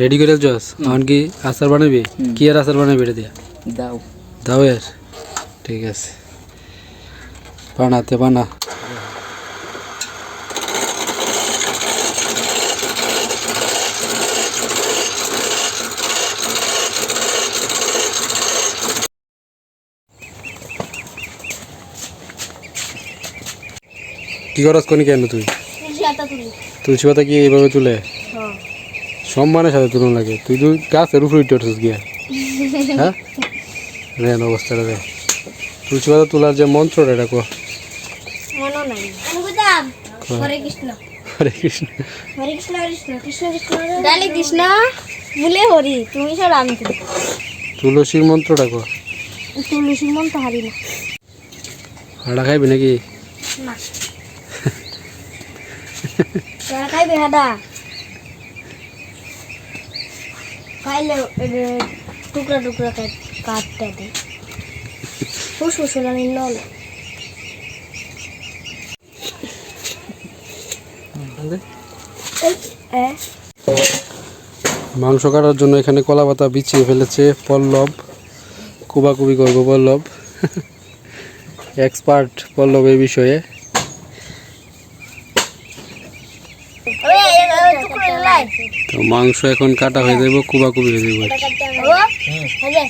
Ready করে যাস এখন কি আচার বানাবি? কি আর আচার বানাবি এটা দিয়া? দাও। দাও এর। ঠিক আছে। বানাতে বানা। কি করস কোনি কেন তুই? তুলসী পাতা কি এইভাবে তুলে? সম্মানের সাথে তুলন লাগে। তুই তুই গাছের উপরে উঠে উঠছিস গিয়া। হ্যাঁ? রেন অবস্থাটা রে তুলসী পাতা তোলার যে মন্ত্রটা এটা কো। মনে। হরে কৃষ্ণ। হরে কৃষ্ণ। হরে কৃষ্ণ কৃষ্ণ। কৃষ্ণ কৃষ্ণ ডালে কৃষ্ণ বলে হরি। তুমি সব আমি তুলসীর মন্ত্রটা কো। তুলসীর হারি না। হাড়া খাইবি নাকি? না। তোরা খাইবে হাদা খাইলে এ, টুকরা টুকরা কাট- কাটতে দে। ফুস ফুস না নল মাংস কাটার জন্য এখানে কলা পাতা বিছিয়ে ফেলেছে পল্লব। কুবাকুবি করব পল্লব। এক্সপার্ট পল্লব এই বিষয়ে ওই টুকরা লাই তো মাংস এখন কাটা হয়ে যাবে হয়ে যাবে ও হ্যাঁ দে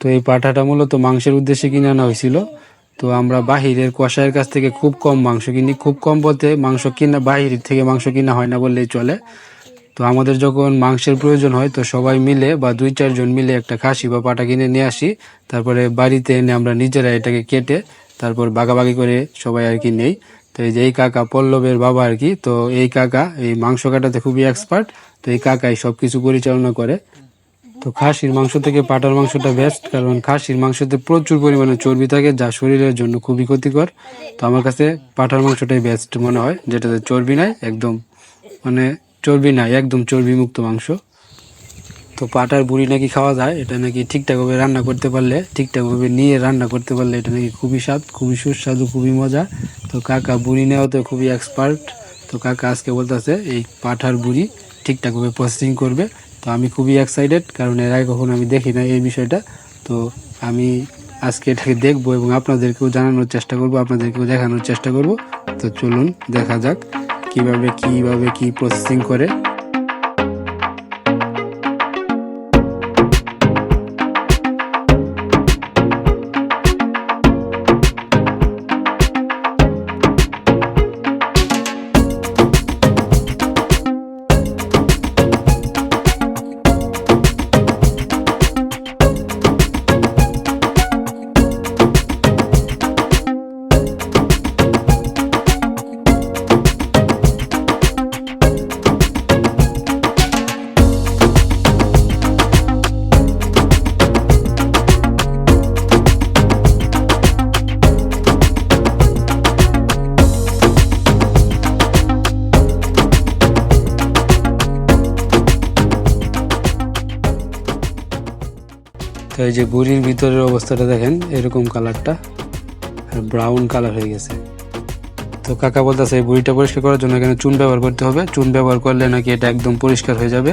তো এই পাঠাটা মূলত মাংসের উদ্দেশ্যে কিনে আনা হয়েছিল। তো আমরা বাহিরের কষাইয়ের কাছ থেকে খুব কম মাংস কিনি। খুব কম বলতে মাংস কিনা, বাহিরের থেকে মাংস কিনা হয় না বললেই চলে। তো আমাদের যখন মাংসের প্রয়োজন হয়, তো সবাই মিলে বা দুই, চারজন মিলে একটা খাসি বা পাটা কিনে নিয়ে আসি। তারপরে বাড়িতে এনে আমরা নিজেরা এটাকে কেটে, তারপর বাগাবাগি করে সবাই আর কি নেই। তো এই যে এই কাকা পল্লবের বাবা আর কি, তো এই কাকা এই মাংস কাটাতে খুবই এক্সপার্ট তো এই কাকাই সবকিছু পরিচালনা করে। তো খাসির মাংস থেকে পাটার মাংসটা বেস্ট কারণ খাসির মাংসতে প্রচুর পরিমাণে চর্বি থাকে, যা শরীরের জন্য খুবই ক্ষতিকর। তো আমার কাছে পাটার মাংসটাই বেস্ট মনে হয়, যেটাতে চর্বি নাই, একদম মানে চর্বি নাই, একদম চর্বি মুক্ত মাংস। তো পাটার বুড়ি নাকি খাওয়া যায়, এটা নাকি ঠিকঠাকভাবে রান্না করতে পারলে ঠিকঠাকভাবে নিয়ে রান্না করতে পারলে এটা নাকি খুবই স্বাদ, খুবই সুস্বাদু, খুবই মজা। তো কাকা বুড়ি নেওয়াতে খুবই এক্সপার্ট তো কাকা আজকে বলতেছে, এই পাঠার বুড়ি ঠিকঠাকভাবে প্রসেসিং করবে। তো আমি খুবই এক্সাইটেড কারণ এর আগে কখনো আমি দেখি না এই বিষয়টা। তো আমি আজকে এটাকে দেখব এবং আপনাদেরকেও জানানোর চেষ্টা করব, আপনাদেরকেও দেখানোর চেষ্টা করব। তো চলুন, দেখা যাক কীভাবে কীভাবে কি প্রসেসিং করে। তো এই যে বুড়ির ভিতরের অবস্থাটা দেখেন, এরকম কালারটা, আর ব্রাউন কালার হয়ে গেছে। তো কাকা বলতেছে, এই বুড়িটা পরিষ্কার করার জন্য এখানে চুন ব্যবহার করতে হবে। চুন ব্যবহার করলে নাকি এটা একদম পরিষ্কার হয়ে যাবে।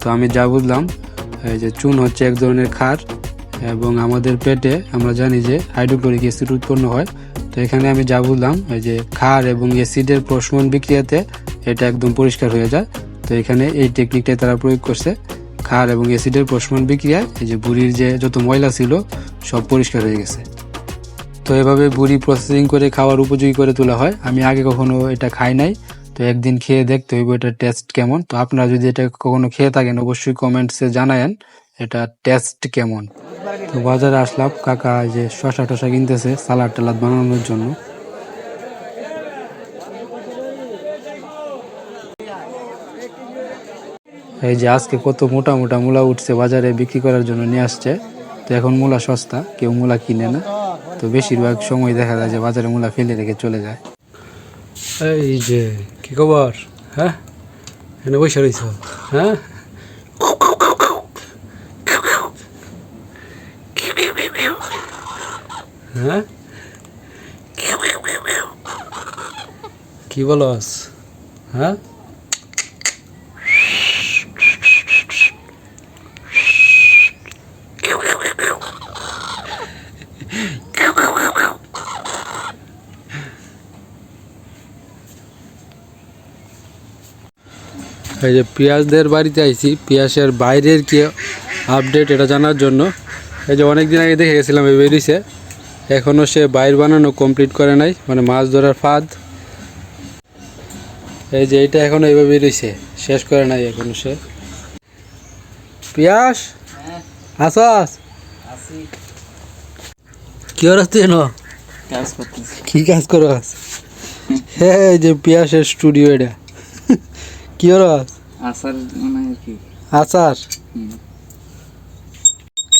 তো আমি যা বুঝলাম, এই যে চুন হচ্ছে এক ধরনের ক্ষার এবং আমাদের পেটে আমরা জানি যে হাইড্রোক্লোরিক অ্যাসিড উৎপন্ন হয়। তো এখানে আমি যা বুঝলাম, এই যে ক্ষার এবং অ্যাসিডের প্রশমন বিক্রিয়াতে এটা একদম পরিষ্কার হয়ে যায়। তো এখানে এই টেকনিকটাই তারা প্রয়োগ করছে। ক্ষার এবং অ্যাসিডের প্রশমন বিক্রিয়ায় এই যে বুড়ির যে যত ময়লা ছিল, সব পরিষ্কার হয়ে গেছে। তো এভাবে বুড়ি প্রসেসিং করে খাওয়ার উপযোগী করে তোলা হয়। আমি আগে কখনো এটা খাই নাই। তো একদিন খেয়ে দেখতে হইব এটা টেস্ট কেমন। তো আপনারা যদি এটা কখনো খেয়ে থাকেন, অবশ্যই কমেন্টসে জানায়েন এটা টেস্ট কেমন। তো বাজারে আসলাম, কাকা যে শশা টশা কিনতেছে সালাদ টালাদ বানানোর জন্য। এই যে আজকে কত মোটা মোটা মূলা উঠছে বাজারে বিক্রি করার জন্য নিয়ে আসছে। তো এখন মূলা সস্তা, কেউ মূলা কিনে না। তো বেশিরভাগ সময় দেখা যায় যে বাজারে মূলা ফেলে রেখে চলে যায়। এই যে, কি খবর? হ্যাঁ? এনে বসে রয়েছ। হ্যাঁ? হ্যাঁ? কি বলস? হ্যাঁ? এই যে পিয়াজদের বাড়িতে আইছি পিয়াজের বাইরের কি আপডেট এটা জানার জন্য। এই যে অনেক দিন আগে দেখে গেছিলাম এই বেরিয়েছে। এখনও সে বাইর বানানো কমপ্লিট করে নাই মানে মাছ ধরার ফাঁদ। এই যে এটা এখনও এইভাবে বেরিয়েছে শেষ করে নাই এখনও সে। পিয়াস আসাস? কি ওর তুই কি কাজ করো হ্যাঁ এই যে পিয়াসের স্টুডিও এটা। কি ওর আসার মানে কি? আচার।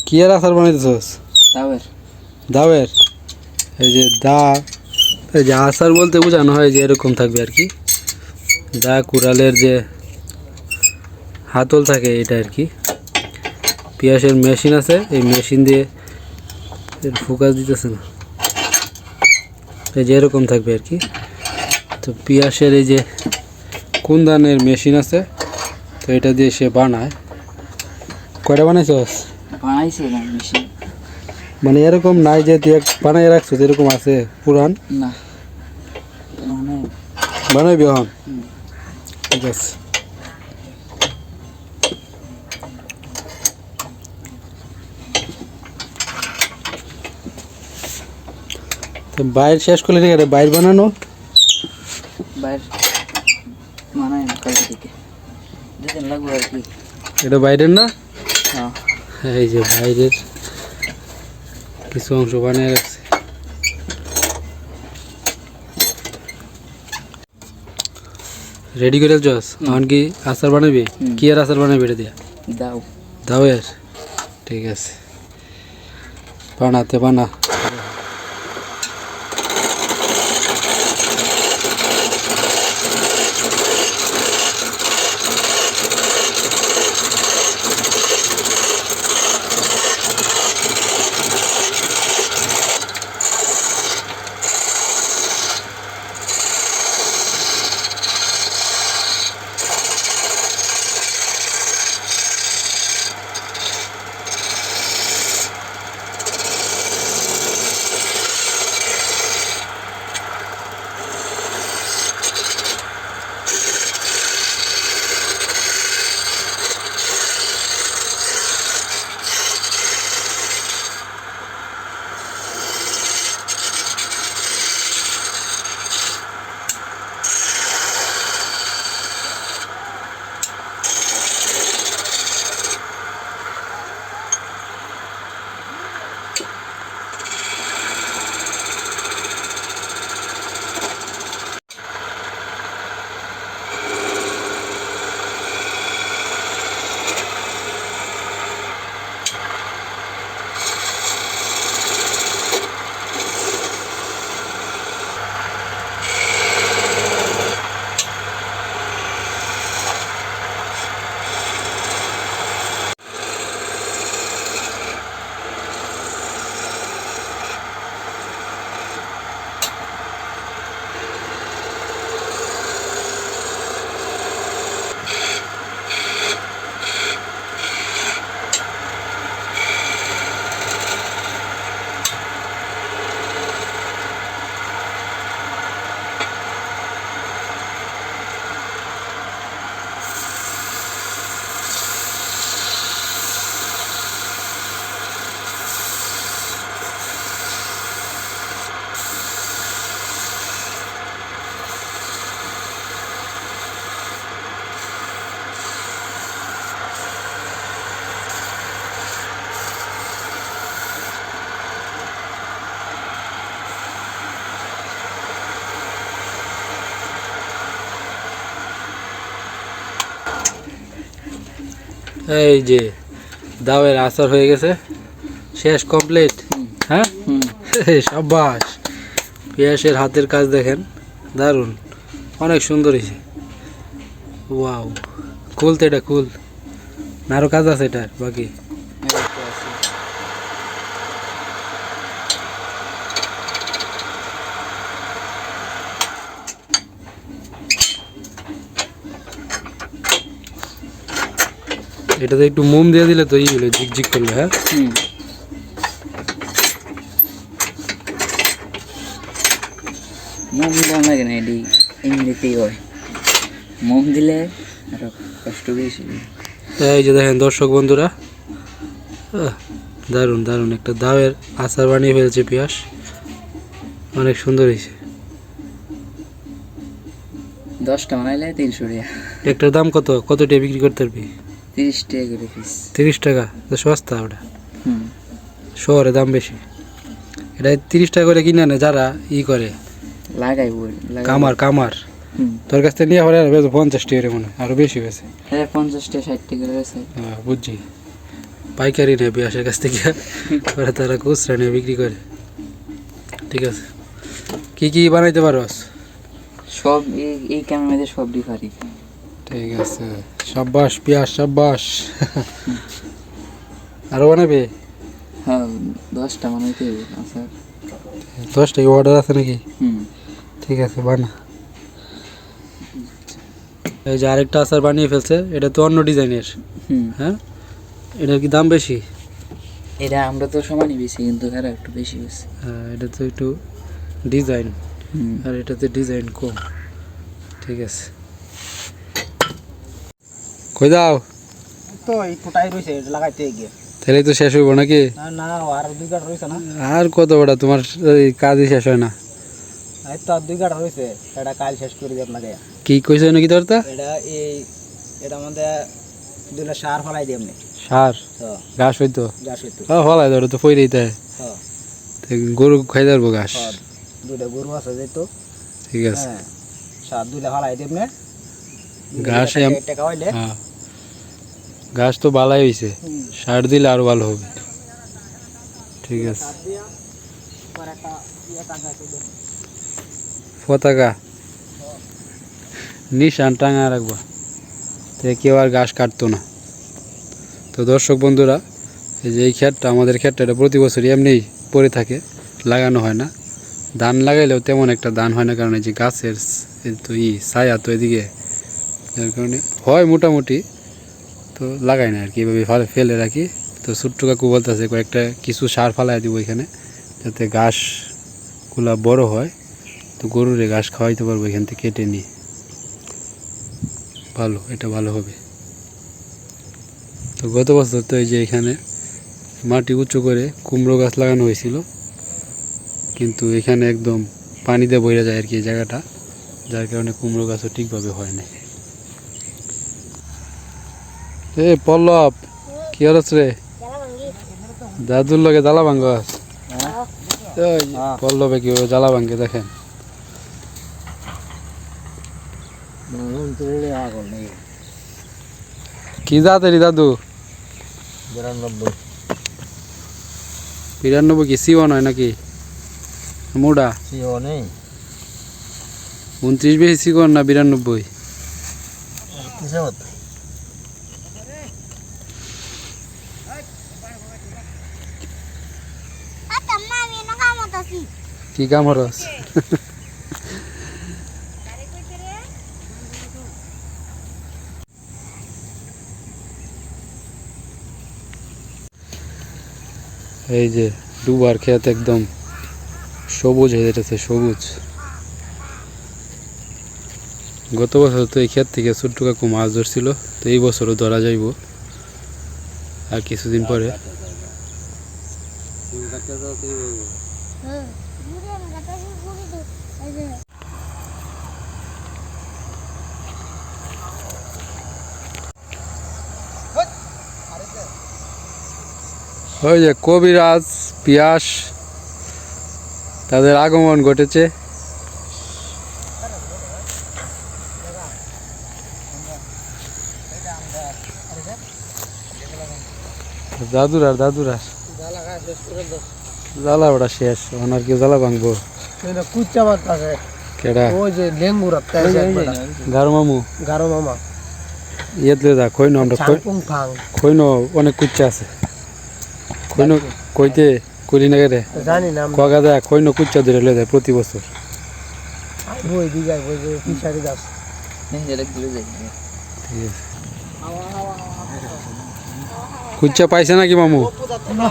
কি আর আচার বানাইতেছস? তাওয়ের দাওয়ের? এই যে দা এই যে আচার বলতে বোঝানো হয় যে এরকম থাকবে আর কি। দা কুড়ালের যে হাতল থাকে এটা আর কি। পিয়াসের মেশিন আছে এই মেশিন দিয়ে ফোকাস দিতেছে না। এই যে এরকম থাকবে আর কি। তো পিয়াসের এই যে কুন্দানের মেশিন আছে তো এটা দিয়ে সে বানায়। কয়টা বানাইছস? বানাইছে মেশিন। মানে এরকম নাই যে তুই বানাই রাখছো এরকম আছে পুরান? না। মানে বানাইবি এখন। ঠিক আছে। তো বাইর শেষ করলে ঠিক আছে বাইর বানানো? বাইর মানে কালকে থেকে দুদিন লাগবে আর কি এটা বাইরের না? হ্যাঁ। এই যে বাইরের কিছু অংশ বানিয়ে রাখছে। রেডি করে যাস এখন কি আচার বানাবি। কি আর আচার বানাবি এটা দিয়া? দাও। দাওয়ের ঠিক আছে। বানাতে বানা। এই যে দাওয়ের আচার হয়ে গেছে। শেষ কমপ্লিট হ্যাঁ? সাবাস পিয়াসের হাতের কাজ দেখেন। দারুণ। অনেক সুন্দর হয়েছে। ওয়াও। কুল তো এটা কুল না আরও কাজ আছে এটার বাকি এই তো আছে। এটাতে একটু মোম দিয়ে দিলে তো ই হলো ঝিকঝিক করলে হ্যাঁ? মোম দেওয়া লাগে না এটি এমনিতেই হয়। মোম দিলে আরও কষ্ট বেশি। এই যে দেখেন দর্শক বন্ধুরা দারুণ দারুণ। একটা দাওয়ের আচার বানিয়ে ফেলছে পিয়াস। অনেক সুন্দর হয়েছে। দশটা বানাইলে তিনশো টাকা একটার দাম কত? কত টাকা বিক্রি করতে পারবি? তিরিশ টাকা করে পিস তিরিশ টাকা? তো সস্তা ওটা? হুম। শহরে দাম বেশি। এটা তিরিশ টাকা করে কিনে আনে যারা ই করে। লাগাই কামার কামার। তোর কাছ থেকে নিয়ে হলে বেশ পঞ্চাশ টাকা মনে আরও বেশি হয়েছে হ্যাঁ পঞ্চাশ টাকা ষাট টাকা হ্যাঁ, বুঝছি। পাইকারি নেয় পিয়াসের কাছ থেকে। ওরা তারা খুচরা নিয়ে বিক্রি করে। ঠিক আছে। কি কি বানাইতে পারো সব এই এই ক্যামেরাতে সব ডিফারি ঠিক আছে। সাব্বাস পিয়াস সাব্বাস। আরও বানাবে? হ্যাঁ দশটা বানাইতে হবে আচ্ছা দশটা অর্ডার আছে নাকি? হুম। ঠিক আছে বানা। এই যে আরেকটা আচার বানিয়ে ফেলছে এটা তো অন্য ডিজাইনের। হ্যাঁ? এটার কি দাম বেশি? এটা আমরা তো সমানই বেশি কিন্তু এরা একটু বেশি বেশি। হ্যাঁ এটা তো একটু ডিজাইন। আর এটাতে ডিজাইন কম। ঠিক আছে। কই দাও তো এই কোটাই এটা লাগাইতে গিয়ে। তাহলে তো শেষ হইব নাকি? না না আর দুই গাড় রয়েছে না। আর কত বড় তোমার এই কাজই শেষ হয় না? এই তো দুই গাড় রয়েছে এটা কাল শেষ করে দিয়ে আপনাকে। কি কইছো নাকি তোর তা? এটা এই এটা আমাদের দুইটা সার ফলাই দিই এমনি সার? তো ঘাস হইতো? যা সইতো হ্যাঁ হলাই ধরো তো ফইরেই তাই। হ্যাঁ গরু খাই যাব ঘাস? দুইটা গরু আছে যেহেতু। ঠিক আছে। হ্যাঁ সার দুইটা ফলাই দিই এমনি ঘাস টাকা হইলে। হ্যাঁ। ঘাস তো বালাই হয়েছে সার দিলে আরও ভালো হবে। ঠিক আছে। পতাকা। নিশান টাঙা রাখবা। তো কেউ আর ঘাস কাটতো না। তো দর্শক বন্ধুরা এই যে এই ক্ষেতটা আমাদের ক্ষেতটা এটা প্রতি বছরই এমনি পড়ে থাকে লাগানো হয় না। ধান লাগাইলেও তেমন একটা ধান হয় না কারণ এই যে গাছের তো ই ছায়া তো এদিকে যার কারণে হয় মোটামুটি। তো লাগাই না আর কি, এভাবে ফেলে রাখি। তো ছোট্ট কাকু বলতেছে, কয়েকটা কিছু সার ফালাই দিব এখানে, যাতে ঘাসগুলা বড় হয়। তো গরুরে ঘাস খাওয়াইতে পারব এখান থেকে, কেটে নিয়ে। ভালো, এটা ভালো হবে। তো গত বছর তো এই যে এখানে মাটি উঁচু করে কুমড়ো গাছ লাগানো হয়েছিল, কিন্তু এখানে একদম পানিতে বইরা যায় আর কি এই জায়গাটা, যার কারণে কুমড়ো গাছও ঠিকভাবে হয় না এ পল্লব কি হরস রে? দাদুর লগে জ্বালা ভাঙ্গ হ্যাঁ। পল্লবে কি জ্বালা ভাঙ্গে দেখেন। কি জাতেরি দাদু? বিরানব্বই। বিরানব্বই কি সিওন হয় নাকি? মুডা? সিও নেই। উনত্রিশ বেশি সিকন না বিরানব্বই কিসে আচ্ছা মা আমি এনে কামত আছি কি কাম এই যে দুবার ক্ষেত একদম সবুজ হয়ে যেতেছে, সবুজ। গত বছর তো এই ক্ষেত থেকে ছোট্ট কাকু মাছ ধরছিল, তো এই বছরও ধরা যাইব। আর কিছুদিন পরে হ্যাঁ মুড়ি আমি কাটা শুরু করে দাও এই যে ওই যে কবিরাজ পিয়াস তাদের আগমন ঘটেছে। দাদুর আর দাদুর আর। জ্বালা ওটা শেষ ওনার কি জ্বালা ভাঙবো? কুচ্চা মাছ আছে। কেডা? ওই যে লেঙ্গুর গারো মামু? গারো মামা। ইয়েতলে যা কইনো আমরা কই চাংপুং ফাং কইনো অনেক কুচ্চা আছে। কইনো কইতে করি না রে জানি না কগা দা কইনো কুচ্চা ধরে লয়ে যায় প্রতি বছর ওই দিকে ওই যে ফিশারি গাছ কুচ্চা পাইছে নাকি মামু না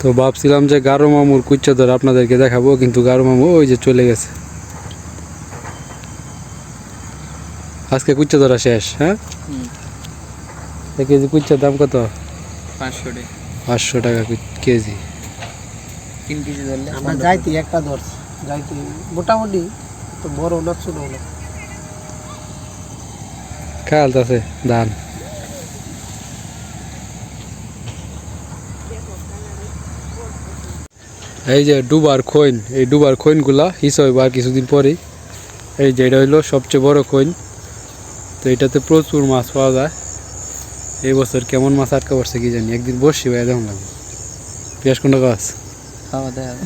তো ভাবছিলাম যে গারো মামুর কুচ্চা ধরে আপনাদেরকে দেখাবো কিন্তু গারো মামু ওই যে চলে গেছে। আজকে কুচ্চা ধরা শেষ হ্যাঁ? এক কেজি কুচ্চার দাম কত? পাঁচশো টাকা। পাঁচশো টাকা কু- কেজি। তিন কেজি ধরলে আমরা যাইতি একটা ধরছি। যাইতি মোটামুটি তো বড় না ছোট না খাল আছে ধান এই যে ডুবার খৈন এই ডুবার খৈনগুলা হিস হইব আর কিছুদিন পরেই। এই যে এটা হইল সবচেয়ে বড় খৈন তো এটাতে প্রচুর মাছ পাওয়া যায়। এই বছর কেমন মাছ আটকা পড়ছে কি জানি একদিন বসছি ভাই দেখুন লাগবে পেঁয়াজ কোনটা গাছ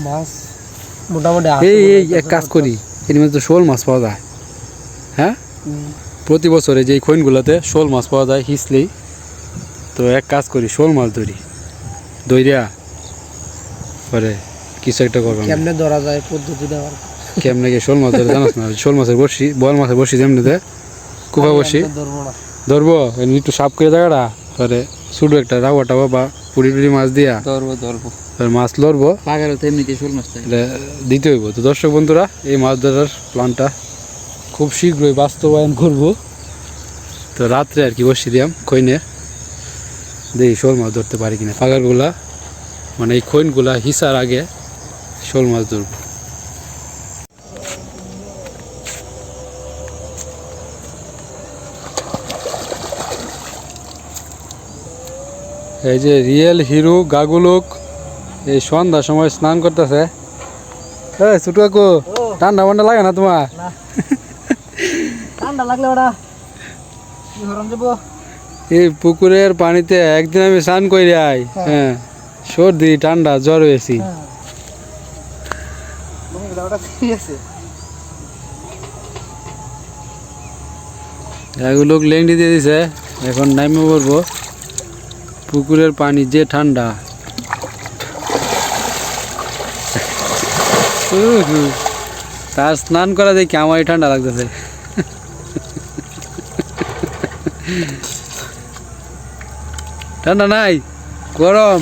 মাছ মোটামুটি এই এই এক কাজ করি এর মধ্যে তো শোল মাছ পাওয়া যায়। হ্যাঁ? প্রতি বছরে যে খৈনগুলোতে শোল মাছ পাওয়া যায় হিসলেই তো এক কাজ করি শোল মাছ ধরি। দইরা পরে কিছু একটা করবেন কেমনে ধরা যায় পদ্ধতিটা আর কেমনে গিয়ে শোল মাছ ধরে জানাস না? শোল মাছের বসি বল মাছের বসি যেমনি দেয় কুপা বসি ধরবো না? একটু সাপ করে জায়গাটা। পরে শুধু একটা রাওয়া টাওয়া বা পুরি টুরি মাছ দিয়া। ধরবো ধরবো। মাছ লড়বো পাগারও তো এমনিতে শোল মাছ দিতে হইব। তো দর্শক বন্ধুরা এই মাছ ধরার প্ল্যানটা খুব শীঘ্রই বাস্তবায়ন করব। তো রাত্রে আর কি বসে দিয়াম খৈনে দেখি শোল মাছ ধরতে পারি কিনা। পাগারগুলা মানে এই খৈনগুলা হিসার আগে শোল মাছ ধরবো। এই যে রিয়েল হিরো গাগুলোক এই সন্ধ্যার সময় স্নান করতেছে। এই ছোট কাকু ঠান্ডা মান্ডা লাগে না তোমার? ঠান্ডা লাগলে যাব এই পুকুরের পানিতে একদিন আমি স্নান করি আই। হ্যাঁ। সর্দি ঠান্ডা জ্বর হয়েছি। লেংড়ি দিয়ে দিছে, এখন নামে পড়ব। পুকুরের পানি যে ঠান্ডা। তার স্নান করা দেখি আমারই ঠান্ডা লাগতেছে। ঠান্ডা নাই, গরম।